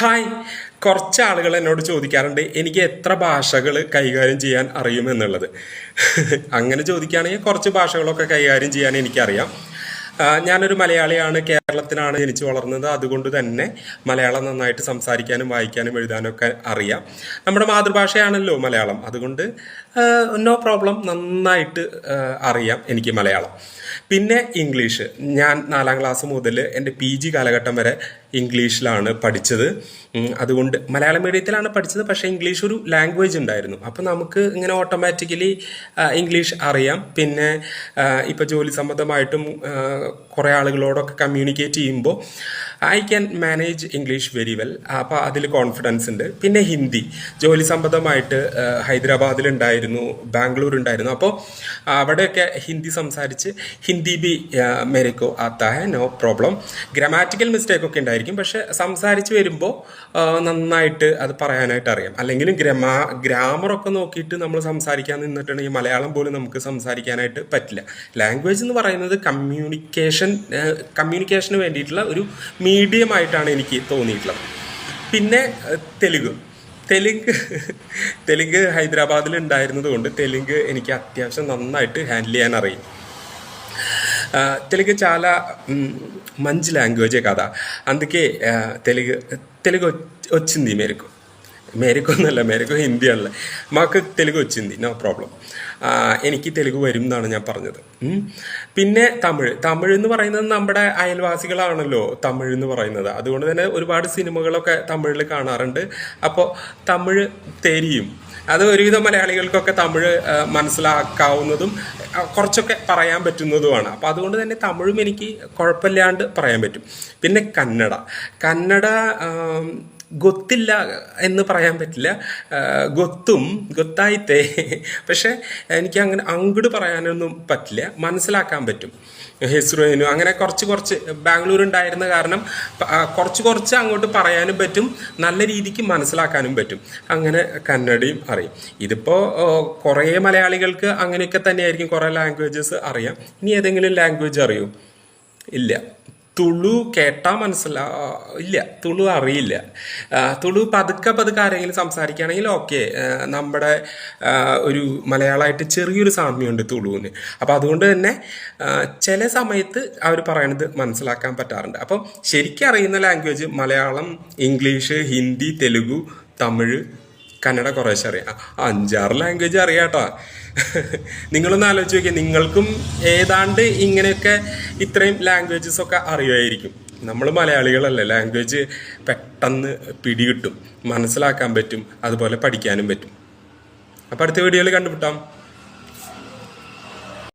Hi. കുറച്ച് ആളുകൾ എന്നോട് ചോദിക്കാറുണ്ട് എനിക്ക് എത്ര ഭാഷകൾ കൈകാര്യം ചെയ്യാൻ അറിയുമെന്നുള്ളത് അങ്ങനെ ചോദിക്കുകയാണെങ്കിൽ കുറച്ച് ഭാഷകളൊക്കെ കൈകാര്യം ചെയ്യാൻ എനിക്കറിയാം. ഞാനൊരു മലയാളിയാണ് കേരളത്തിലാണ് ജനിച്ചു വളർന്നത്. അതുകൊണ്ട് തന്നെ മലയാളം നന്നായിട്ട് സംസാരിക്കാനും വായിക്കാനും എഴുതാനും ഒക്കെ അറിയാം. നമ്മുടെ മാതൃഭാഷയാണല്ലോ മലയാളം. അതുകൊണ്ട് നോ പ്രോബ്ലം നന്നായിട്ട് അറിയാം എനിക്ക് മലയാളം. പിന്നെ ഇംഗ്ലീഷ്. ഞാൻ നാലാം ക്ലാസ് മുതൽ എന്റെ പി ജി കാലഘട്ടം വരെ ഇംഗ്ലീഷിലാണ് പഠിച്ചത്. അതുകൊണ്ട് മലയാളം മീഡിയത്തിലാണ് പഠിച്ചത് പക്ഷേ ഇംഗ്ലീഷ് ഒരു ലാംഗ്വേജ് ഉണ്ടായിരുന്നു. അപ്പോൾ നമുക്ക് ഇങ്ങനെ ഓട്ടോമാറ്റിക്കലി ഇംഗ്ലീഷ് അറിയാം. പിന്നെ ഇപ്പോൾ ജോലി സംബന്ധമായിട്ടും കുറേ ആളുകളോടൊക്കെ കമ്മ്യൂണിക്കേറ്റ് ചെയ്യുമ്പോൾ I can manage English very well അപ്പോൾ അതിൽ കോൺഫിഡൻസ് ഉണ്ട്. പിന്നെ ഹിന്ദി. ജോലി സംബന്ധമായിട്ട് ഹൈദരാബാദിൽ ഉണ്ടായിരുന്നു ബാംഗ്ലൂർ ഉണ്ടായിരുന്നു അപ്പോൾ അവിടെയൊക്കെ ഹിന്ദി സംസാരിച്ച് ഹിന്ദി ബി മെരിക്കോ അത്താഹ നോ പ്രോബ്ലം. ഗ്രാമാറ്റിക്കൽ മിസ്റ്റേക്ക് ഒക്കെ ഉണ്ടായിരിക്കും. പക്ഷെ സംസാരിച്ച് വരുമ്പോൾ നന്നായിട്ട് അത് പറയാനായിട്ട് അറിയാം. അല്ലെങ്കിലും ഗ്രമാ ഗ്രാമറൊക്കെ നോക്കിയിട്ട് നമ്മൾ സംസാരിക്കാൻ നിന്നിട്ടുണ്ടെങ്കിൽ മലയാളം പോലും നമുക്ക് സംസാരിക്കാനായിട്ട് പറ്റില്ല. ലാംഗ്വേജ് എന്ന് പറയുന്നത് കമ്മ്യൂണിക്കേഷൻ കമ്മ്യൂണിക്കേഷന് വേണ്ടിയിട്ടുള്ള ഒരു മീഡിയം ആയിട്ടാണ് എനിക്ക് തോന്നിയിട്ടുള്ളത്. പിന്നെ തെലുങ്ക്. തെലുങ്ക് തെലുങ്ക് ഹൈദരാബാദിൽ ഉണ്ടായിരുന്നത് കൊണ്ട് തെലുങ്ക് എനിക്ക് അത്യാവശ്യം നന്നായിട്ട് ഹാൻഡിൽ ചെയ്യാൻ അറിയും. തെലുങ്ക് ചാല മഞ്ച് ലാംഗ്വേജ് കഥ. അന്തൊക്കെ തെലുങ്ക് തെലുങ്ക് ഒച്ചിന്തി మేరకు മേരിക്കൊന്നല്ല മേരിക്ക് ഹിന്ദിയാണല്ലേ. മാക്ക് തെലുങ്ക് വെച്ചിന്തി നോ പ്രോബ്ലം എനിക്ക് തെലുഗ് വരും എന്നാണ് ഞാൻ പറഞ്ഞത്. പിന്നെ തമിഴ്. തമിഴ് എന്ന് പറയുന്നത് നമ്മുടെ അയൽവാസികളാണല്ലോ തമിഴ് എന്ന് പറയുന്നത്. അതുകൊണ്ട് തന്നെ ഒരുപാട് സിനിമകളൊക്കെ തമിഴിൽ കാണാറുണ്ട്. അപ്പോൾ തമിഴ് തെരിയും. അത് ഒരുവിധം മലയാളികൾക്കൊക്കെ തമിഴ് മനസ്സിലാക്കാവുന്നതും കുറച്ചൊക്കെ പറയാൻ പറ്റുന്നതുമാണ്. അപ്പോൾ അതുകൊണ്ട് തന്നെ തമിഴും എനിക്ക് കുഴപ്പമില്ലാണ്ട് പറയാൻ പറ്റും. പിന്നെ കന്നഡ. കന്നഡ ഗൊത്തില്ല എന്ന് പറയാൻ പറ്റില്ല. ഗൊത്തും ഗൊത്തായിത്തേ പക്ഷേ എനിക്ക് അങ്ങനെ അങ്ങോട്ട് പറയാനൊന്നും പറ്റില്ല. മനസ്സിലാക്കാൻ പറ്റും. ഹെസ്രോയിനും അങ്ങനെ കുറച്ച് കുറച്ച് ബാംഗ്ലൂർ ഉണ്ടായിരുന്ന കാരണം കുറച്ച് കുറച്ച് അങ്ങോട്ട് പറയാനും പറ്റും. നല്ല രീതിക്ക് മനസ്സിലാക്കാനും പറ്റും. അങ്ങനെ കന്നഡയും അറിയും. ഇതിപ്പോൾ കുറേ മലയാളികൾക്ക് അങ്ങനെയൊക്കെ തന്നെയായിരിക്കും. കുറേ ലാംഗ്വേജസ് അറിയാം. ഇനി ഏതെങ്കിലും ലാംഗ്വേജ് അറിയോ? ഇല്ല. തുളു കേട്ടാ മനസ്സിലാ ഇല്ല തുളു അറിയില്ല. തുളു പതുക്കെ പതുക്കെ ആരെങ്കിലും സംസാരിക്കുകയാണെങ്കിൽ ഓക്കെ. നമ്മുടെ ഒരു മലയാളമായിട്ട് ചെറിയൊരു സാമ്യമുണ്ട് തുളുവിന്. അപ്പം അതുകൊണ്ട് തന്നെ ചില സമയത്ത് അവർ പറയണത് മനസ്സിലാക്കാൻ പറ്റാറുണ്ട്. അപ്പം ശരിക്കും അറിയുന്ന ലാംഗ്വേജ് മലയാളം ഇംഗ്ലീഷ് ഹിന്ദി തെലുഗു തമിഴ് കന്നഡ കുറേശ്ശെ അറിയാം. അഞ്ചാറ് ലാംഗ്വേജ് അറിയാട്ടോ. നിങ്ങളൊന്ന് ആലോചിച്ച് നോക്കിയാൽ നിങ്ങൾക്കും ഏതാണ്ട് ഇങ്ങനെയൊക്കെ ഇത്രയും ലാംഗ്വേജസ് ഒക്കെ അറിയുമായിരിക്കും. നമ്മൾ മലയാളികളല്ലേ ലാംഗ്വേജ് പെട്ടെന്ന് പിടികിട്ടും മനസ്സിലാക്കാൻ പറ്റും അതുപോലെ പഠിക്കാനും പറ്റും. അപ്പോൾ അടുത്ത വീഡിയോയിൽ കണ്ടുപിട്ടാം